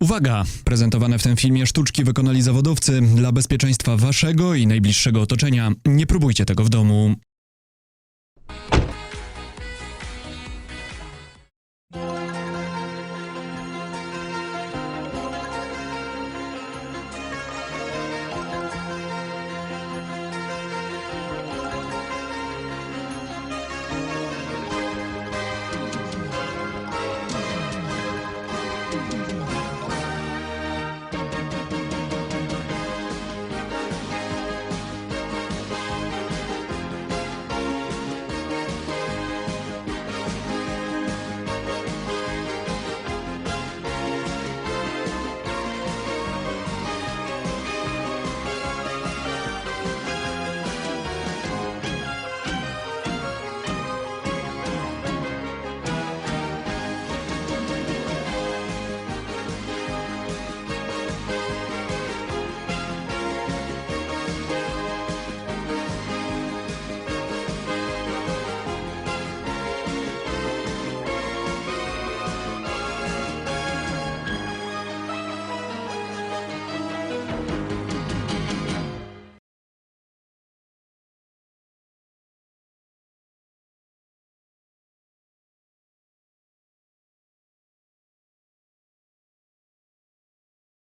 Uwaga! Prezentowane w tym filmie sztuczki wykonali zawodowcy dla bezpieczeństwa waszego i najbliższego otoczenia. Nie próbujcie tego w domu.